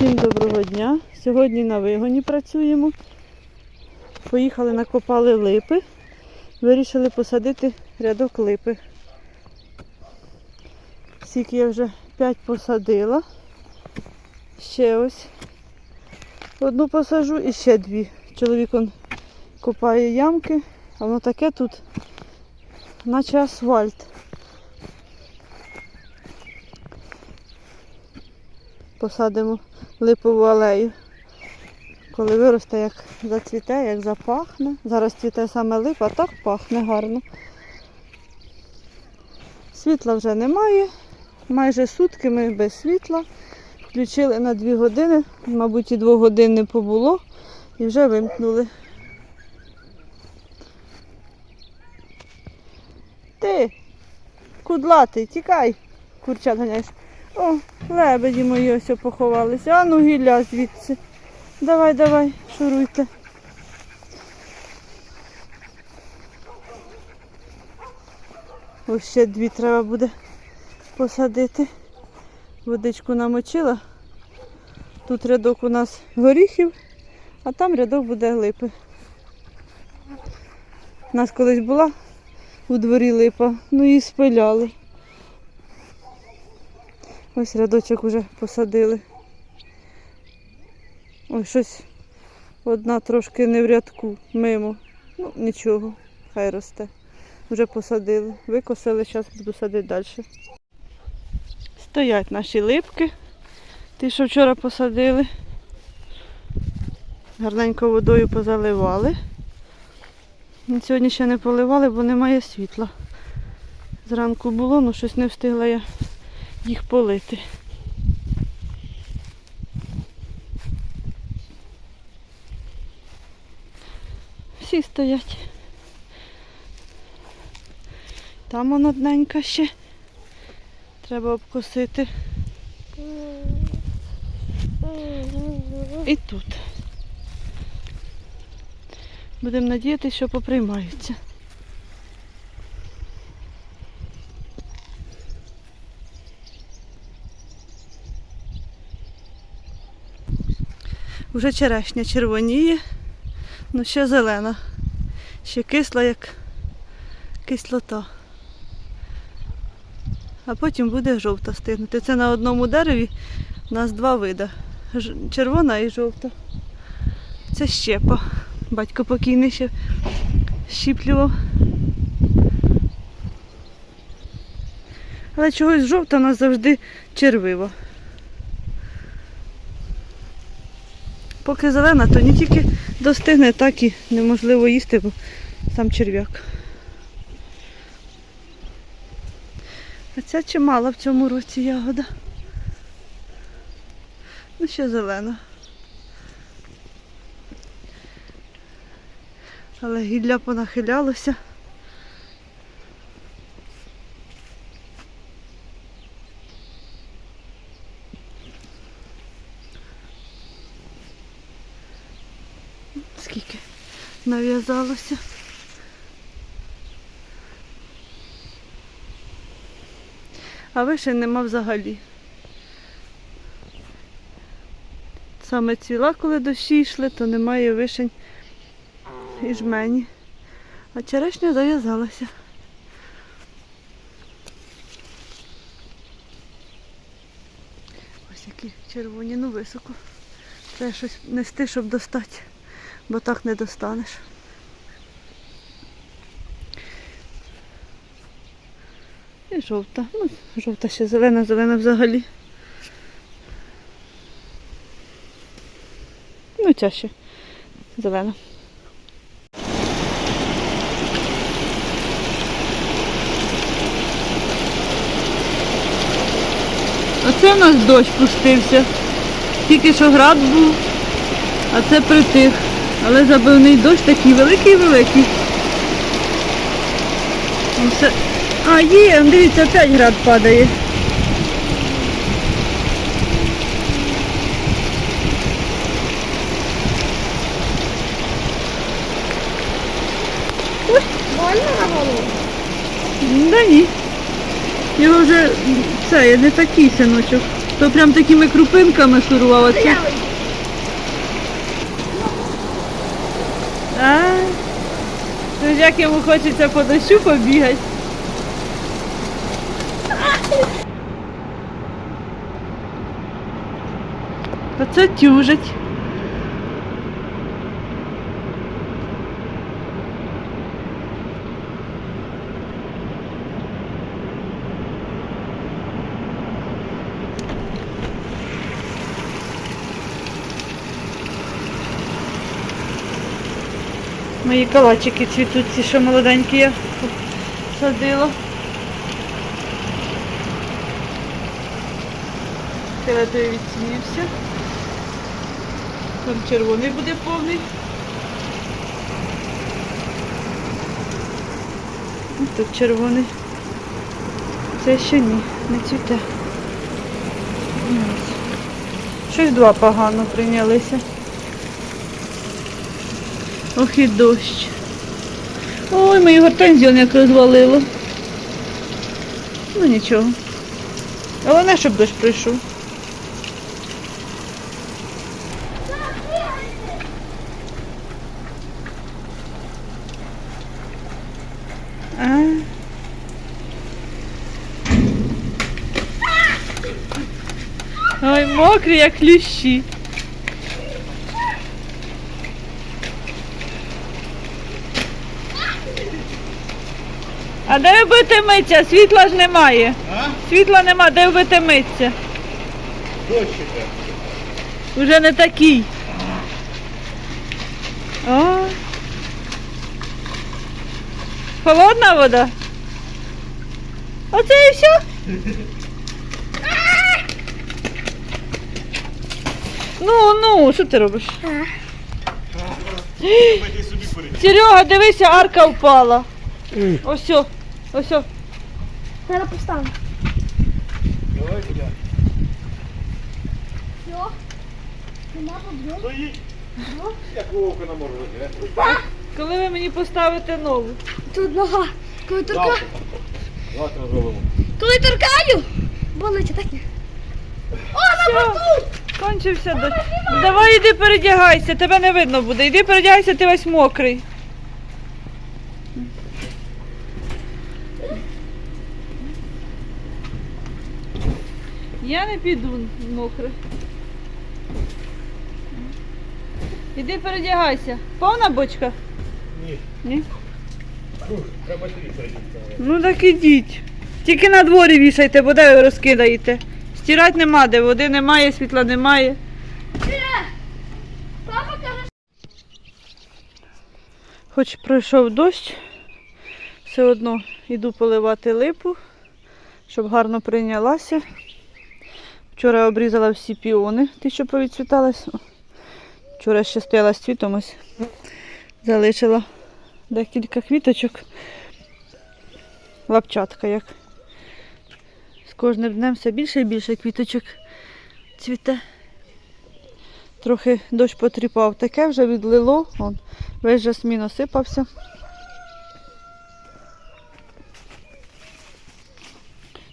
Всім доброго дня. Сьогодні на вигоні працюємо. Поїхали, накопали липи. Вирішили посадити рядок липи. Скільки я вже 5 посадила. Ще ось одну посажу і ще дві. Чоловік он копає ямки, а воно таке тут, наче асфальт. Посадимо липову алею. Коли виросте, як зацвіте, як запахне. Зараз цвіте саме липа, так пахне гарно. Світла вже немає. Майже сутки ми без світла. Включили на 2 години, мабуть, і 2 годин не побуло, і вже вимкнули. Ти, кудлатий, тікай, курчат ганяєш. О, лебеді мої ось поховалися. А ну гілля звідси. Давай, давай, шуруйте. Ось ще дві треба буде посадити. Водичку намочила. Тут рядок у нас горіхів, а там рядок буде липи. У нас колись була у дворі липа, ну її спиляли. Ось рядочок вже посадили. Ой, щось одна трошки не в рядку, мимо. Ну, нічого, хай росте. Вже посадили. Викосили, зараз буду садити далі. Стоять наші липки. Ті, що вчора посадили. Гарненько водою позаливали. Сьогодні ще не поливали, бо немає світла. Зранку було, але щось не встигла я їх полити. Всі стоять. Там вона одненька ще. Треба обкосити. І тут. Будемо надіятися, що поприймаються. Уже черешня червоніє, ну ще зелена. Ще кисла, як кислота. А потім буде жовта стигнути. Це на одному дереві у нас два види. Червона і жовта. Це щепа. Батько покійний ще щіплював. Але чогось жовта у нас завжди червива. Поки зелена, то не тільки достигне, так і неможливо їсти, бо сам черв'як. А ця чимала в цьому році ягода. Ну, ще зелена. Але гілля понахилялося. Нав'язалося. А вишень нема взагалі. Саме цвіла, коли дощі йшли, то немає вишень і жмені. А черешня зав'язалася. Ось які червоні, ну високо. Треба щось нести, щоб достати, бо так не достанеш. І жовта. Ну, жовта ще зелена, зелена взагалі. Ну, ця ще зелена. Оце в нас дощ пустився. Тільки що град був, а це притих. Але забивний дощ такий великий-великий. Ну, Все... А, є, дивіться, опять град падає. Больно на голову? Да ні. Його вже це не такий синочок. То прям такими крупинками шурував оце. Білий. А, ну ж як йому хочеться по дощу побігати. Оце тюжить. Мої калачики цвітуть, ці що молоденькі я садила. Фіолетовий відсмівся. Там червоний буде повний. Ось Тут червоний. Це ще ні, не цвіте. Щось два погано прийнялися. Ох і дощ. Ой, мою гортензію як розвалило. Ну нічого. Головне, щоб дощ прийшов. Ой, мокрі, як кліщі. А де ви будете митися? Світла ж немає. А? Світла нема, де ви будете митися? Дощика. Уже не такий. О. Холодна вода? Оце і все? Ну, ну, що ти робиш? Серега, дивися, арка впала. Ось, о, ось. о. Зараз поставлю. Давай туди. Все. Нема подвох. Стоїть. Як вовка на морозі, Коли ви мені поставите нову? Тут нога. Коли торка... Завтра. Завтра зробимо. Коли торкаю, болить таке. О, на Все, кончився. Давай іди передягайся, тебе не видно буде. Іди передягайся, ти весь мокрий. Я не піду мокрий. Іди передягайся. Повна бочка? Ні. Ні? Треба. Ну так ідіть. Тільки на дворі вішайте, бо де ви розкидаєте. Стирати нема де, води немає, світла немає. Хоч пройшов дощ, все одно йду поливати липу, щоб гарно прийнялася. Вчора обрізала всі піони, ті, що повідцвітались. Вчора ще стояла з цвітом, ось залишила декілька квіточок. Лапчатка як. З кожним днем все більше і більше квіточок цвіте. Трохи дощ потріпав, таке вже відлило. Вон, весь жасмін осипався.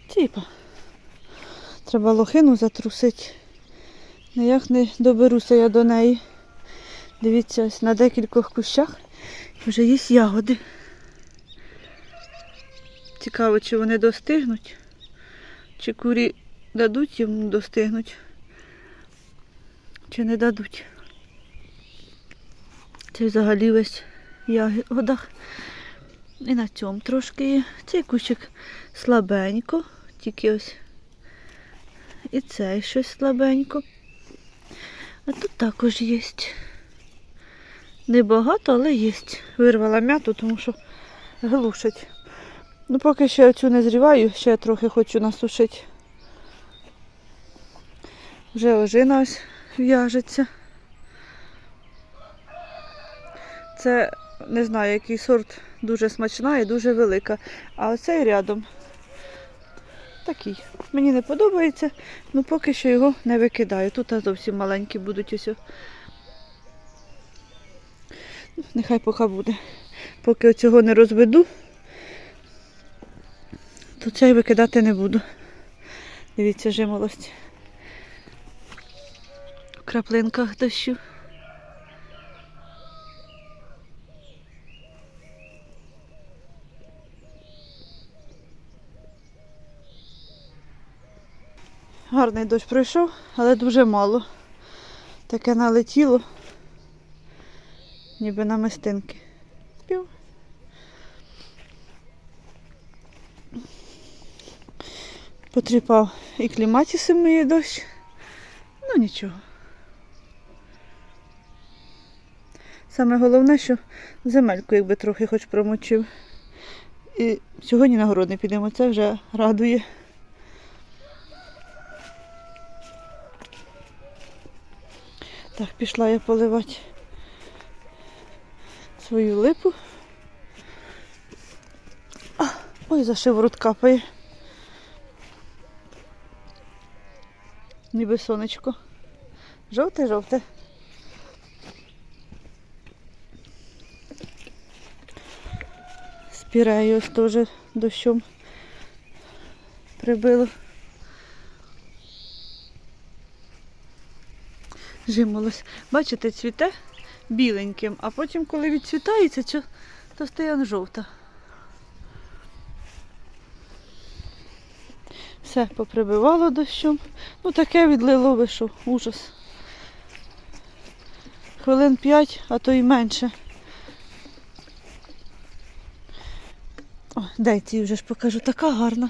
Тіпа. Треба лохину затрусити. Ніяк не доберуся я до неї. Дивіться, ось на декількох кущах вже є ягоди. Цікаво, чи вони достигнуть, чи курі дадуть їм достигнуть, чи не дадуть. Це взагалі весь ягодах. І на цьому трошки є. Цей кущик слабенько, тільки ось і цей щось слабенько. А тут також є. Небагато, але є. Вирвала м'яту, тому що глушить. Ну, поки ще цю не зріваю, ще трохи хочу насушити. Вже ожина ось в'яжеться. Це не знаю, який сорт дуже смачна і дуже велика. А оцей рядом такий. Мені не подобається, ну поки що його не викидаю. Тут зовсім маленькі будуть ось. Ну, Нехай поки буде. Поки оцього не розведу, то цей викидати не буду. Дивіться, жимолость. краплинках дощу. Гарний дощ пройшов, але дуже мало. Таке налетіло, ніби на мистинки. Пів. Потріпав і кліматіси мої дощ. Ну нічого. Саме головне, що земельку якби трохи хоч промочив. І сьогодні на город не підемо, це вже радує. Так, пішла я поливати свою липу. А, ой, за шиворот капає. Ніби сонечко. Жовте-жовте. Спірею ось теж дощом прибило. Жимолось. Бачите, цвіте біленьким, а потім, коли відцвітається, то стає жовта. Все поприбивало дощом. Ну таке відлило вийшов. Ужас. Хвилин п'ять, а то й менше. О, їй вже ж покажу, така гарна.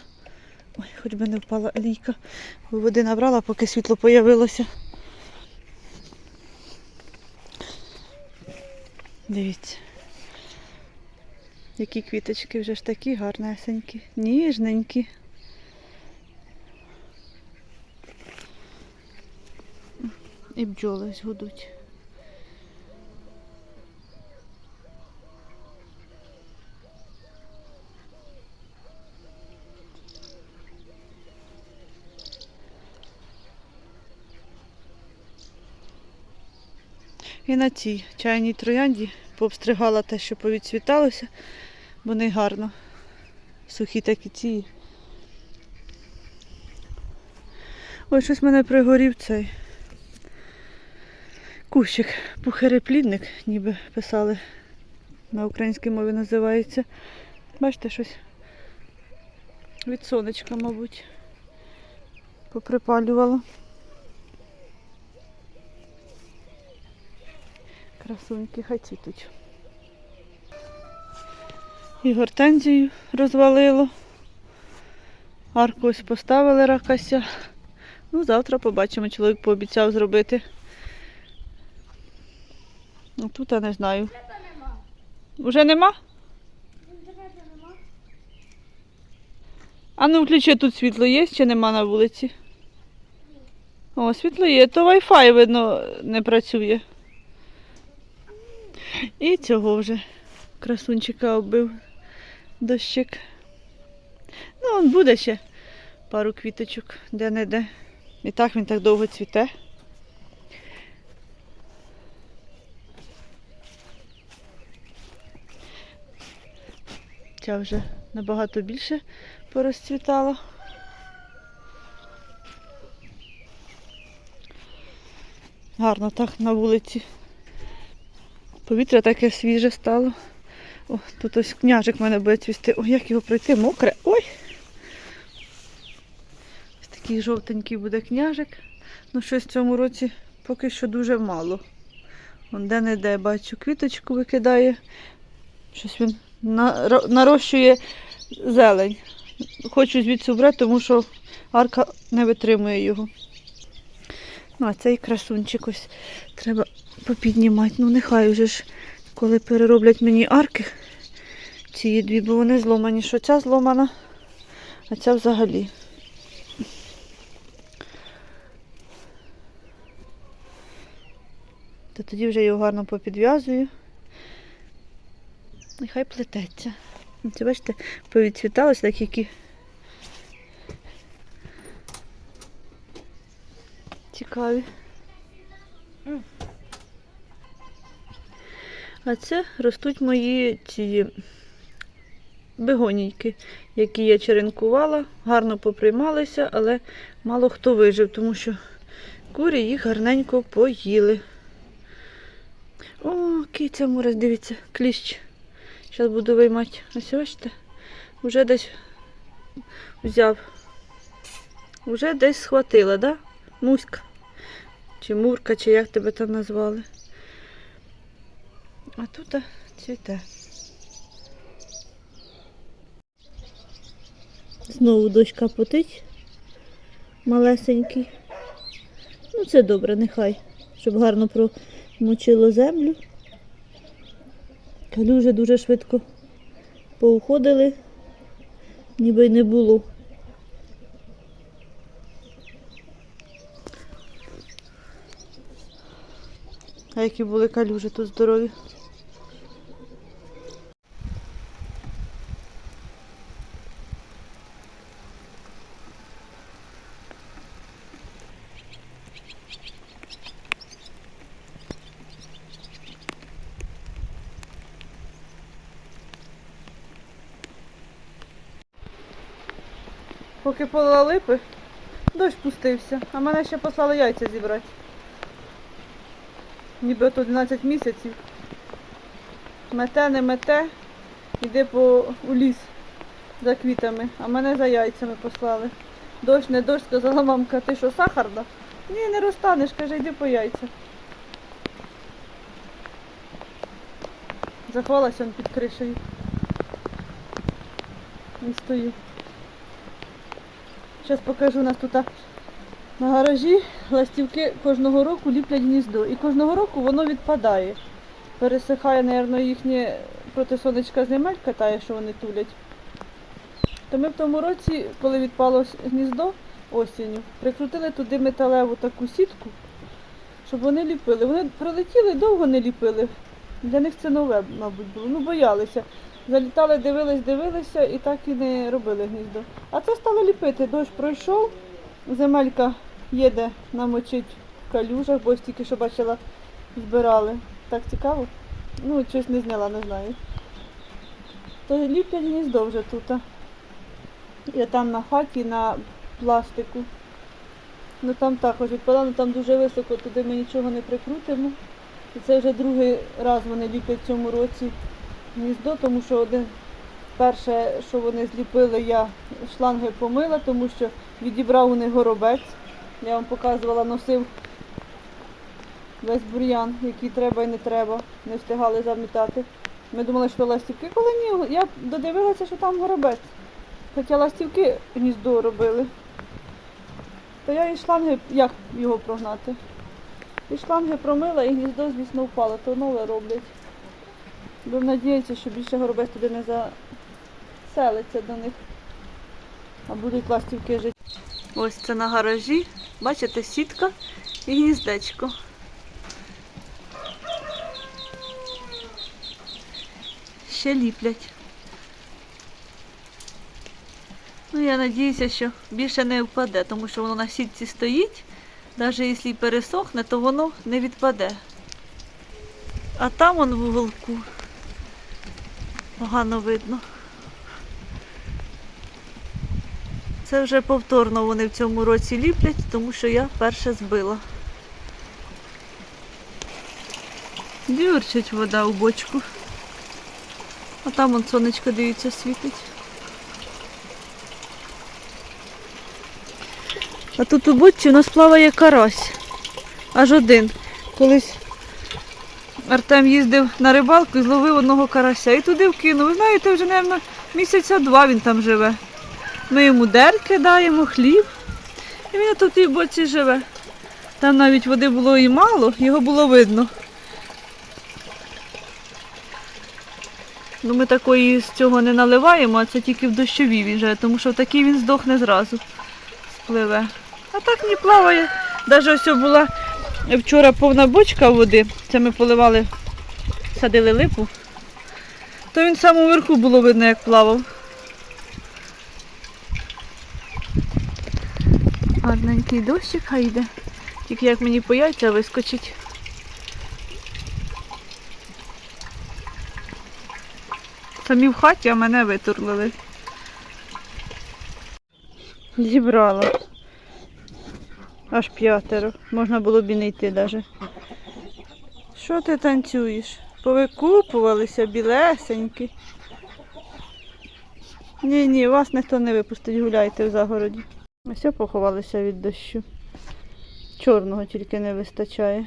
Ой, хоч би не впала лійка. Бо води набрала, поки світло появилося. Дивіться. Які квіточки вже ж такі гарнесенькі, ніжненькі. І бджоли ось І на цій чайній троянді пообстригала те, що повідцвіталося, бо не гарно. Сухі такі ці. Ой, щось мене пригорів цей кущик, пухереплідник, ніби писали. На українській мові називається. Бачите, щось від сонечка, мабуть, поприпалювало. Красуньки, хай цвітуть. І гортензію розвалило. Арку ось поставили ракася. Ну, завтра побачимо, чоловік пообіцяв зробити. Ну, тут я не знаю. Уже нема? А ну включи тут світло є чи нема на вулиці? О, світло є, то Wi-Fi, видно, не працює. І цього вже красунчика оббив дощик. Ну, он буде ще пару квіточок де-не-де. І так він так довго цвіте. Ця вже набагато більше порозцвітала. Гарно так на вулиці. Повітря таке свіже стало. О, тут ось княжик в мене буде цвісти. Ой, як його пройти, мокре. Ой! Ось такий жовтенький буде княжик. Ну, щось в цьому році поки що дуже мало. Вон де-не-де бачу, квіточку викидає. Щось він наро- нарощує зелень. Хочу звідси брати, тому що арка не витримує його. Ну, а цей красунчик ось треба попіднімати. Ну, нехай вже ж, коли перероблять мені арки, ці дві, бо вони зломані, що ця зломана, а ця взагалі. То тоді вже його гарно попідв'язую. Нехай плететься. Це бачите, повідцвіталося так, які цікаві. А це ростуть мої ці бегонійки, які я черенкувала, гарно поприймалися, але мало хто вижив, тому що курі їх гарненько поїли. О, киця мороз, дивіться, кліщ. Зараз буду виймати. Ось бачите, вже десь взяв. Вже десь схватила, да? Муська. Чи мурка, чи як тебе там назвали. А тут цвіте. Знову дощ капотить. Малесенький. Ну, це добре, нехай. Щоб гарно промочило землю. Калюжі дуже швидко поуходили, ніби й не було. А які були калюжі тут здорові. Поки полила липи, дощ пустився, а мене ще послали яйця зібрати. Ніби то 12 місяців. Мете, не мете, йди по у ліс за квітами, а мене за яйцями послали. Дощ, не дощ, сказала мамка, ти що, сахарна? Ні, не розтанеш, каже, йди по яйця. Заховалася он під кришею. І стою. Зараз покажу у нас тут на гаражі ластівки кожного року ліплять гніздо. І кожного року воно відпадає. Пересихає, мабуть, їхнє проти сонечка земель катає, що вони тулять. То ми в тому році, коли відпало гніздо осінню, прикрутили туди металеву таку сітку, щоб вони ліпили. Вони прилетіли, довго не ліпили. Для них це нове, мабуть, було. Ну, боялися. Залітали, дивились, дивилися і так і не робили гніздо. А це стало ліпити. Дощ пройшов, земелька їде намочить в калюжах, бо ось тільки що бачила, збирали. Так цікаво. Ну, щось не зняла, не знаю. То ліплять гніздо вже тут. І там на хаті, на пластику. Ну там також відпадало, ну там дуже високо, туди ми нічого не прикрутимо. І це вже другий раз вони ліплять в цьому році гніздо, тому що один перше, що вони зліпили, я шланги помила, тому що відібрав у них горобець. Я вам показувала, носив весь бур'ян, який треба і не треба, не встигали замітати. Ми думали, що ластівки, коли ні, я додивилася, що там горобець. Хоча ластівки гніздо робили. То я і шланги, як його прогнати? І шланги промила, і гніздо, звісно, впало, то нове роблять. Будемо надіятися, що більше горобець туди не заселиться до них, а будуть ластівки жити. Ось це на гаражі. Бачите, сітка і гніздечко. Ще ліплять. Ну, я надіюся, що більше не впаде, тому що воно на сітці стоїть. Навіть якщо пересохне, то воно не відпаде. А там он в уголку погано видно. Це вже повторно вони в цьому році ліплять, тому що я перше збила. Дюрчить вода у бочку. А там он сонечко, дивіться, світить. А тут у бочці у нас плаває карась. Аж один. Колись Артем їздив на рибалку і зловив одного карася і туди вкинув. Ви знаєте, вже, мабуть, місяця два він там живе. Ми йому дерки даємо, хліб. І він тут і в боці живе. Там навіть води було і мало, його було видно. Ну, ми такої з цього не наливаємо, а це тільки в дощові він живе, тому що такий він здохне зразу. Спливе. А так не плаває. Навіть ось була вчора повна бочка води. Це ми поливали, садили липу. То він саме вверху було видно, як плавав. Гарненький дощик хай йде. Тільки як мені по яйця вискочить. Самі в хаті, а мене витурлили. Зібрала. Аж п'ятеро. Можна було б і не йти навіть. Що ти танцюєш? Повикупувалися білесенькі. Ні, ні, вас ніхто не випустить, гуляйте в загороді. Ось поховалися від дощу. Чорного тільки не вистачає.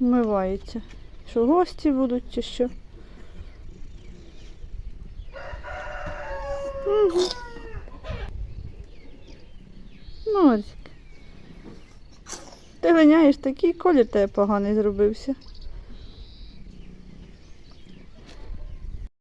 Вмивається. Що гості будуть чи що? Угу. Норик. Ти ганяєш такий колір тебе поганий зробився.